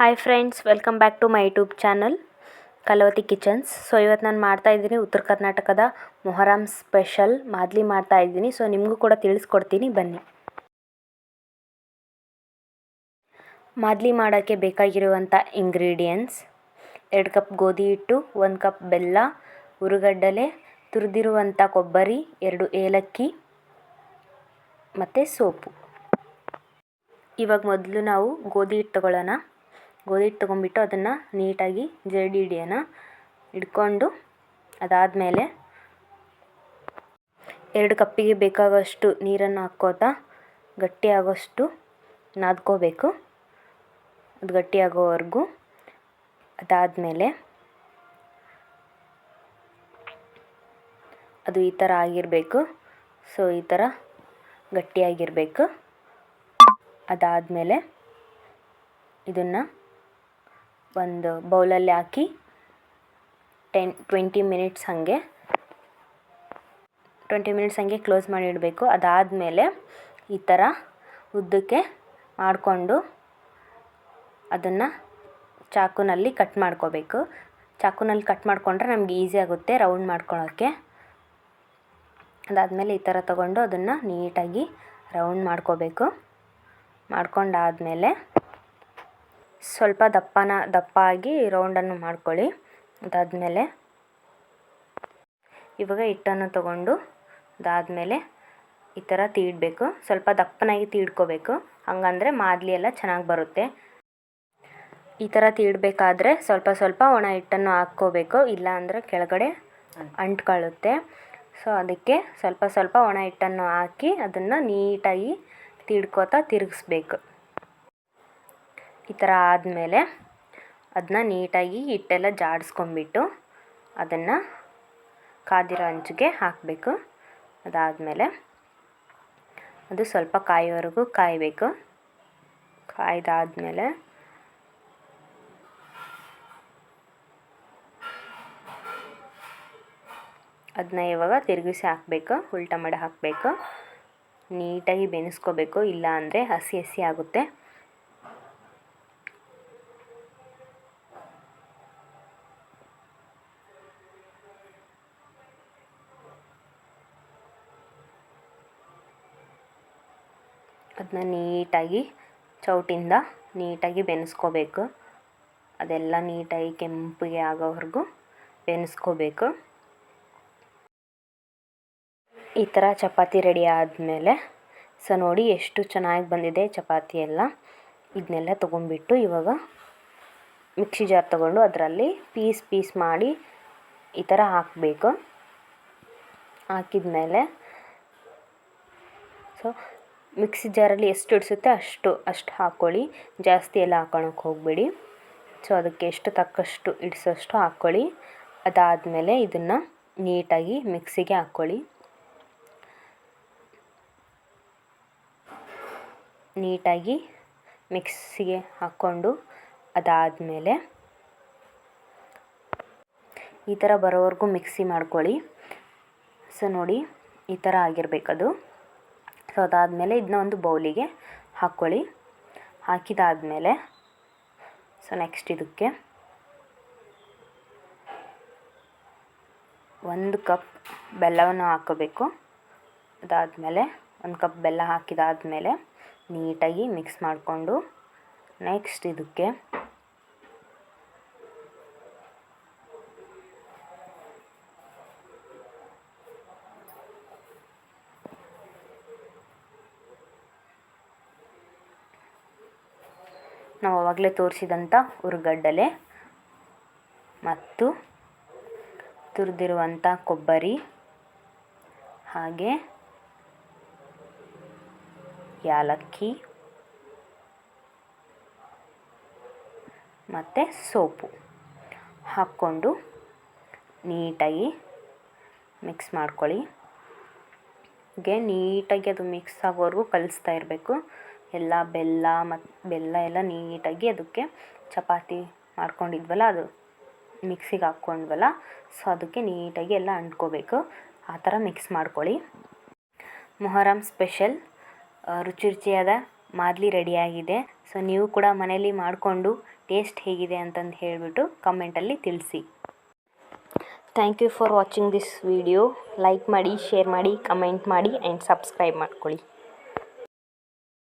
Hi friends welcome back to my YouTube channel Kalavathi kitchens so ಇವತ್ತು ನಾನು ಮಾಡ್ತಾ ಇದ್ದೀನಿ ಉತ್ತರ ಕರ್ನಾಟಕದ ಮೊಹರಂ ಸ್ಪೆಷಲ್ ಮಾದಲಿ ಮಾಡ್ತಾ ಇದ್ದೀನಿ. ಸೊ ನಿಮಗೂ ಕೂಡ ತಿಳಿಸ್ಕೊಡ್ತೀನಿ. ಬನ್ನಿ. ಮಾದಲಿ ಮಾಡೋಕ್ಕೆ ಬೇಕಾಗಿರುವಂಥ ಇಂಗ್ರೀಡಿಯೆಂಟ್ಸ್ ಎರಡು ಕಪ್ ಗೋಧಿ ಹಿಟ್ಟು, ಒಂದು ಕಪ್ ಬೆಲ್ಲ, ಉರುಗಡ್ಡಲೆ, ತುರಿದಿರುವಂಥ ಕೊಬ್ಬರಿ, ಎರಡು ಏಲಕ್ಕಿ ಮತ್ತು ಸೋಪು. ಇವಾಗ ಮೊದಲು ನಾವು ಗೋಧಿ ಹಿಟ್ಟು ತಗೊಳ್ಳೋಣ. ಗೋಧಿ ಹಿಟ್ಟು ತೊಗೊಂಬಿಟ್ಟು ಅದನ್ನು ನೀಟಾಗಿ ಜರಡಿ ಹಿಡಿಯೋಣ. ಹಿಡ್ಕೊಂಡು ಅದಾದಮೇಲೆ ಎರಡು ಕಪ್ಪಿಗೆ ಬೇಕಾಗೋಷ್ಟು ನೀರನ್ನು ಹಾಕ್ಕೋತಾ ಗಟ್ಟಿಯಾಗೋಷ್ಟು ನಾದ್ಕೋಬೇಕು. ಅದು ಗಟ್ಟಿಯಾಗೋವರೆಗೂ. ಅದಾದಮೇಲೆ ಅದು ಈ ಥರ ಆಗಿರಬೇಕು. ಸೊ, ಈ ಥರ ಗಟ್ಟಿಯಾಗಿರಬೇಕು. ಅದಾದಮೇಲೆ ಇದನ್ನು ಒಂದು ಬೌಲಲ್ಲಿ ಹಾಕಿ ಟೆನ್, ಟ್ವೆಂಟಿ ಮಿನಿಟ್ಸ್ ಹಾಗೆ, ಟ್ವೆಂಟಿ ಮಿನಿಟ್ಸ್ ಹಾಗೆ ಕ್ಲೋಸ್ ಮಾಡಿ ಇಡಬೇಕು. ಅದಾದಮೇಲೆ ಈ ಥರ ಉದ್ದಕ್ಕೆ ಮಾಡಿಕೊಂಡು ಅದನ್ನು ಚಾಕುನಲ್ಲಿ ಕಟ್ ಮಾಡ್ಕೋಬೇಕು. ಚಾಕುನಲ್ಲಿ ಕಟ್ ಮಾಡಿಕೊಂಡ್ರೆ ನಮ್ಗೆ ಈಸಿ ಆಗುತ್ತೆ ರೌಂಡ್ ಮಾಡ್ಕೊಳ್ಳೋಕ್ಕೆ. ಅದಾದಮೇಲೆ ಈ ಥರ ತಗೊಂಡು ಅದನ್ನು ನೀಟಾಗಿ ರೌಂಡ್ ಮಾಡ್ಕೋಬೇಕು. ಮಾಡ್ಕೊಂಡಾದಮೇಲೆ ಸ್ವಲ್ಪ ದಪ್ಪನ, ದಪ್ಪ ಆಗಿ ರೌಂಡನ್ನು ಮಾಡ್ಕೊಳ್ಳಿ. ಅದಾದಮೇಲೆ ಇವಾಗ ಹಿಟ್ಟನ್ನು ತಗೊಂಡು ಅದಾದಮೇಲೆ ಈ ಥರ ತೀಡಬೇಕು. ಸ್ವಲ್ಪ ದಪ್ಪನಾಗಿ ತೀಡ್ಕೋಬೇಕು. ಹಂಗಂದರೆ ಮಾದಲಿ ಎಲ್ಲ ಚೆನ್ನಾಗಿ ಬರುತ್ತೆ. ಈ ಥರ ತೀಡಬೇಕಾದ್ರೆ ಸ್ವಲ್ಪ ಸ್ವಲ್ಪ ಒಣ ಹಿಟ್ಟನ್ನು ಹಾಕ್ಕೋಬೇಕು. ಇಲ್ಲ ಅಂದರೆ ಕೆಳಗಡೆ ಅಂಟ್ಕೊಳ್ಳುತ್ತೆ. ಸೊ ಅದಕ್ಕೆ ಸ್ವಲ್ಪ ಸ್ವಲ್ಪ ಒಣ ಹಿಟ್ಟನ್ನು ಹಾಕಿ ಅದನ್ನು ನೀಟಾಗಿ ತೀಡ್ಕೋತಾ ತಿರುಗಿಸ್ಬೇಕು. ಈ ಥರ ಆದಮೇಲೆ ಅದನ್ನ ನೀಟಾಗಿ ಹಿಟ್ಟೆಲ್ಲ ಜಾಡಿಸ್ಕೊಂಬಿಟ್ಟು ಅದನ್ನು ಕಾದಿರೋ ಹಂಚಿಗೆ ಹಾಕಬೇಕು. ಅದಾದಮೇಲೆ ಅದು ಸ್ವಲ್ಪ ಕಾಯೋವರೆಗೂ ಕಾಯಬೇಕು. ಕಾಯ್ದಾದಮೇಲೆ ಅದನ್ನ ಇವಾಗ ತಿರುಗಿಸಿ ಹಾಕಬೇಕು, ಉಲ್ಟಾ ಮಾಡಿ ಹಾಕಬೇಕು. ನೀಟಾಗಿ ಬೆನೆಸ್ಕೋಬೇಕು, ಇಲ್ಲ ಅಂದರೆ ಹಸಿ ಹಸಿ ಆಗುತ್ತೆ. ಅದನ್ನ ನೀಟಾಗಿ, ಚೌಟಿಂದ ನೀಟಾಗಿ ಬೆನೆಸ್ಕೋಬೇಕು. ಅದೆಲ್ಲ ನೀಟಾಗಿ ಕೆಂಪಗೆ ಆಗೋವರೆಗೂ ಬೆನ್ಸ್ಕೋಬೇಕು. ಈ ಥರ ಚಪಾತಿ ರೆಡಿ ಆದಮೇಲೆ, ಸೊ ನೋಡಿ ಎಷ್ಟು ಚೆನ್ನಾಗಿ ಬಂದಿದೆ ಚಪಾತಿ ಎಲ್ಲ. ಇದನ್ನೆಲ್ಲ ತೊಗೊಂಡ್ಬಿಟ್ಟು ಇವಾಗ ಮಿಕ್ಸಿ ಜಾರ್ ತೊಗೊಂಡು ಅದರಲ್ಲಿ ಪೀಸ್ ಪೀಸ್ ಮಾಡಿ ಈ ಥರ ಹಾಕಬೇಕು. ಹಾಕಿದ ಮೇಲೆ ಸೊ ಮಿಕ್ಸಿ ಜಾರಲ್ಲಿ ಎಷ್ಟು ಹಿಡಿಸುತ್ತೆ ಅಷ್ಟು ಅಷ್ಟು ಹಾಕ್ಕೊಳ್ಳಿ. ಜಾಸ್ತಿ ಎಲ್ಲ ಹಾಕೊಳಕ್ಕೆ ಹೋಗಬೇಡಿ. ಸೊ, ಅದಕ್ಕೆ ಎಷ್ಟು ತಕ್ಕಷ್ಟು ಇಡಿಸೋಷ್ಟು ಹಾಕ್ಕೊಳ್ಳಿ. ಅದಾದಮೇಲೆ ಇದನ್ನು ನೀಟಾಗಿ ಮಿಕ್ಸಿಗೆ ಹಾಕ್ಕೊಳ್ಳಿ. ನೀಟಾಗಿ ಮಿಕ್ಸಿಗೆ ಹಾಕ್ಕೊಂಡು ಅದಾದಮೇಲೆ ಈ ಥರ ಬರೋವರೆಗೂ ಮಿಕ್ಸಿ ಮಾಡ್ಕೊಳ್ಳಿ. ಸೊ, ನೋಡಿ, ಈ ಥರ ಆಗಿರಬೇಕದು. ಸೊ ಅದಾದಮೇಲೆ ಇದನ್ನ ಒಂದು ಬೌಲಿಗೆ ಹಾಕ್ಕೊಳ್ಳಿ. ಹಾಕಿದಾದಮೇಲೆ ಸೊ ನೆಕ್ಸ್ಟ್ ಇದಕ್ಕೆ ಒಂದು ಕಪ್ ಬೆಲ್ಲವನ್ನು ಹಾಕೋಬೇಕು. ಅದಾದಮೇಲೆ ಒಂದು ಕಪ್ ಬೆಲ್ಲ ಹಾಕಿದಾದಮೇಲೆ ನೀಟಾಗಿ ಮಿಕ್ಸ್ ಮಾಡಿಕೊಂಡು ನೆಕ್ಸ್ಟ್ ಇದಕ್ಕೆ ನಾವು ಆವಾಗಲೇ ತೋರಿಸಿದಂಥ ಹುರ್ಗಡ್ಡಲೆ ಮತ್ತು ತುರಿದಿರುವಂಥ ಕೊಬ್ಬರಿ ಹಾಗೆ ಯಾಲಕ್ಕಿ ಮತ್ತು ಸೋಪು ಹಾಕ್ಕೊಂಡು ನೀಟಾಗಿ ಮಿಕ್ಸ್ ಮಾಡ್ಕೊಳ್ಳಿ. ಹೀಗೆ ನೀಟಾಗಿ ಅದು ಮಿಕ್ಸ್ ಆಗೋವರೆಗೂ ಕಲಿಸ್ತಾ ಇರಬೇಕು. ಎಲ್ಲ ಬೆಲ್ಲ ಮತ್ತು ಬೆಲ್ಲ ಎಲ್ಲ ನೀಟಾಗಿ ಅದಕ್ಕೆ ಚಪಾತಿ ಮಾಡ್ಕೊಂಡಿದ್ವಲ್ಲ, ಅದು ಮಿಕ್ಸಿಗೆ ಹಾಕ್ಕೊಂಡ್ವಲ್ಲ, ಸೊ ಅದಕ್ಕೆ ನೀಟಾಗಿ ಎಲ್ಲ ಅಂಟ್ಕೋಬೇಕು. ಆ ಥರ ಮಿಕ್ಸ್ ಮಾಡ್ಕೊಳ್ಳಿ. ಮೊಹರಂ ಸ್ಪೆಷಲ್ ರುಚಿ ರುಚಿಯಾದ ಮಾದಲಿ ರೆಡಿಯಾಗಿದೆ. ಸೊ ನೀವು ಕೂಡ ಮನೇಲಿ ಮಾಡಿಕೊಂಡು ಟೇಸ್ಟ್ ಹೇಗಿದೆ ಅಂತಂದು ಹೇಳಿಬಿಟ್ಟು ಕಮೆಂಟಲ್ಲಿ ತಿಳಿಸಿ. Thank you for watching this video like ಮಾಡಿ ಶೇರ್ ಮಾಡಿ ಕಮೆಂಟ್ ಮಾಡಿ ಆ್ಯಂಡ್ ಸಬ್ಸ್ಕ್ರೈಬ್ ಮಾಡ್ಕೊಳ್ಳಿ.